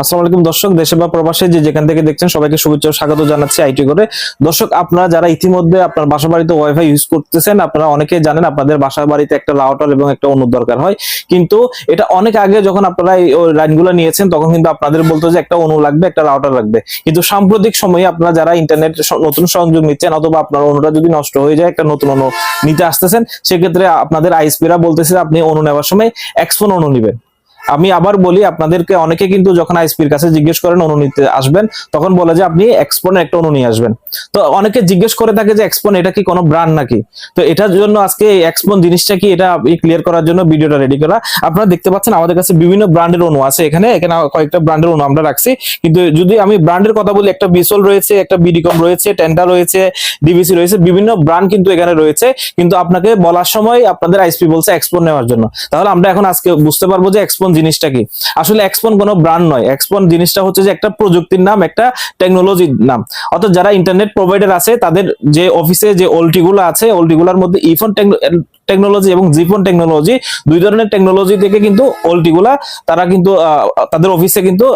আসসালামু আলাইকুম দর্শক, দেশে বা প্রবাসে যে যেখান থেকে দেখছেন সবাইকে শুভেচ্ছা স্বাগত জানাচ্ছি আইটি করে। দর্শক, আপনারা যারা ইতিমধ্যে আপনার বাসা বাড়িতে ওয়াইফাই ইউজ করতেছেন, আপনারা অনেকে জানেন আপনাদের বাসা বাড়িতে একটা রাউটার এবং একটা অনুর দরকার হয়। কিন্তু এটা অনেক আগে যখন আপনারা লাইনগুলো নিয়েছেন, তখন কিন্তু আপনাদের বলতো যে একটা অনু লাগবে, একটা রাউটার লাগবে। কিন্তু সাম্প্রতিক সময়ে আপনারা যারা ইন্টারনেট নতুন সংযোগ নিচ্ছেন অথবা আপনার অনুটা যদি নষ্ট হয়ে যায়, একটা নতুন অনু নিতে আসতেছেন, সেক্ষেত্রে আপনাদের আইসপিরা বলতেছে আপনি অনু নেওয়ার সময় এক্সফোন অনু নিবেন। আমি আবার বলি, আপনাদেরকে অনেকে কিন্তু যখন আইসপির কাছে জিজ্ঞেস করেন অনু নিতে আসবেন, তখন বলে যে আপনি এক্সপনের একটা অনু আসবেন। তো অনেকে জিজ্ঞেস করে থাকে যে এক্সপন এটা কি কোনো ব্র্যান্ড নাকি? তো এটার জন্য আজকে এক্সপন জিনিসটা কি এটা ক্লিয়ার করার জন্য ভিডিওটা রেডি করা। আপনারা দেখতে পাচ্ছেন আমাদের কাছে বিভিন্ন ব্র্যান্ডের অনু আছে এখানে। এখানে কয়েকটা ব্র্যান্ডের অনু আমরা রাখছি। কিন্তু যদি আমি ব্র্যান্ডের কথা বলি, একটা বিসল রয়েছে, একটা বিডিকম রয়েছে টেন্টা রয়েছে ডিভিসি রয়েছে, বিভিন্ন ব্র্যান্ড কিন্তু এখানে রয়েছে। কিন্তু আপনাকে বলার সময় আপনাদের আইসপি বলছে এক্সপন নেওয়ার জন্য। তাহলে আমরা এখন আজকে বুঝতে পারব যে এক্সপন জিনিসটা কি। আসলে এক্সপন কোনো ব্র্যান্ড নয়। এক্সপন জিনিসটা হচ্ছে যে একটা প্রযুক্তির নাম, একটা টেকনোলজির নাম। অর্থাৎ যারা ইন্টারনেট প্রোভাইডার আছে তাদের যে অফিসে যে ওল্টিগুলো আছে ওল্টিগুলোর মধ্যে ইফোন টেকনোলজি এবং জিফোন টেকনোলজি দুই ধরনের টেকনোলজি থেকে কিন্তু ওল্টি গুলা তারা কিন্তু তাদের অফিসে কিন্তু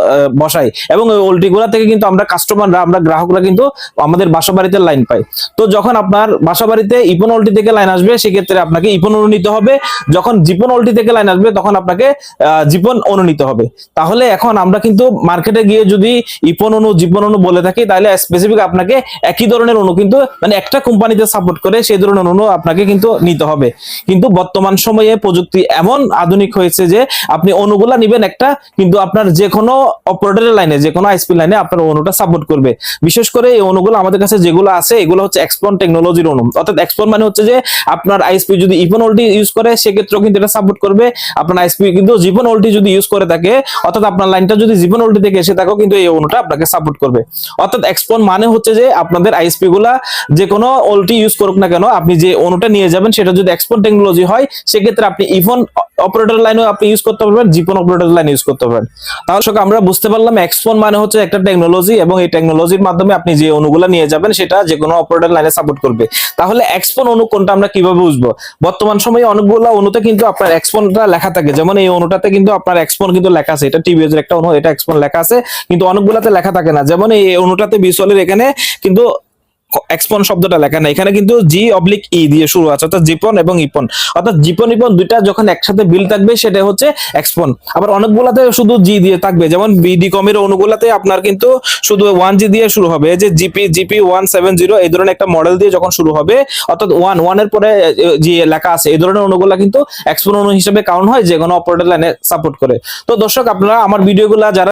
বসায়। এবং ওই ওল্টি গুলা থেকে কিন্তু আমরা কাস্টমাররা আমরা গ্রাহকরা কিন্তু আমাদের বাসা বাড়িতে লাইন পাই। তো যখন আপনার বাসা বাড়িতে ইপন ওল্টি থেকে লাইন আসবে, সেক্ষেত্রে আপনাকে ইপন অনু নিতে হবে। যখন জিপন ওল্টি থেকে লাইন আসবে, তখন আপনাকে জীবন অনু নিতে হবে। তাহলে এখন আমরা কিন্তু মার্কেটে গিয়ে যদি ইপন অনু জীবন অনু বলে থাকি, তাহলে স্পেসিফিক আপনাকে একই ধরনের অনু কিন্তু মানে একটা কোম্পানিতে সাপোর্ট করে সেই ধরনের অনু আপনাকে কিন্তু নিতে হবে। কিন্তু বর্তমান সময়ে প্রযুক্তি এমন আধুনিক হয়েছে যে আপনি অনুগুলা নিবেন একটা, কিন্তু আপনার যে কোনো অপারেটরের লাইনে যে কোনো আইসপি লাইনে আপনার অনুটা সাপোর্ট করবে। বিশেষ করে এই অনুগুলো আমাদের কাছে যেগুলো আছে, এগুলো হচ্ছে এক্সপন টেকনোলজির অনু। অর্থাৎ এক্সপন মানে হচ্ছে যে আপনার আইসপি যদি ইপন ওল্টি ইউজ করে, সেক্ষেত্রেও কিন্তু এটা সাপোর্ট করবে। আপনার আইসপি কিন্তু জীবন ওল্টি যদি ইউজ করে থাকে, অর্থাৎ আপনার লাইনটা যদি জীবন ওল্টি থেকে এসে থাকেও কিন্তু এই অনুটা আপনাকে সাপোর্ট করবে। অর্থাৎ এক্সপন মানে হচ্ছে যে আপনাদের আইসপি গুলা যে কোনো ওল্টি ইউজ করুক না কেন, আপনি যে অনুটা নিয়ে যাবেন, সেটা যদি এক্সপন টেকনোলজি হয়, সেক্ষেত্রে আপনি ইফোন অপারেটর লাইনও আপনি ইউজ করতে পারবেন জিপন অপারেটর লাইন ইউজ করতে পারবেন। তাহলে আমরা বুঝতে পারলাম এক্সপন মানে হচ্ছে একটা টেকনোলজি এবং এই টেকনোলজির মাধ্যমে আপনি যে অনুগুলা নিয়ে যাবেন, সেটা যে কোনো অপারেটর লাইনে সাপোর্ট করবে। তাহলে এক্সপন অনু কোনটা আমরা কীভাবে বুঝব? বর্তমান সময়ে অনেকগুলো অনুতে কিন্তু আপনার এক্সপনটা লেখা থাকে। যেমন এই অনুটাতে কিন্তু আপনার এক্সপন কিন্তু লেখা আছে। এটা টিভিএস এর একটা অনু এটা এক্সপন লেখা আছে। কিন্তু অনেকগুলাতে লেখা থাকে না। যেমন এই অনুটাতে বিসলের এখানে কিন্তু এক্সপন শব্দটা লেখা নাই। এখানে কিন্তু জি অবলিক ই দিয়ে শুরু আছে, অর্থাৎ জিপন এবং ইপন। অর্থাৎ জিপন, ইপন দুইটা যখন একসাথে বিল থাকবে, সেটা হচ্ছে এক্সপন আবার অনেকগুলাতে শুধু জি দিয়ে থাকবে, যেমন বিডি কমের অনুগুলাতে আপনার কিন্তু শুধু ওয়ান জি দিয়ে শুরু হবে। যে GP GP one seven zero এই ধরনের একটা মডেল দিয়ে যখন শুরু হবে, অর্থাৎ ওয়ান ওয়ানের পরে যে লেখা আছে, এই ধরনের অনুগুলা কিন্তু এক্সপন অনু হিসেবে কাউন্ট হয় যে কোনো অপারেটর লাইনে সাপোর্ট করে। তো দর্শক, আপনারা আমার ভিডিওগুলা যারা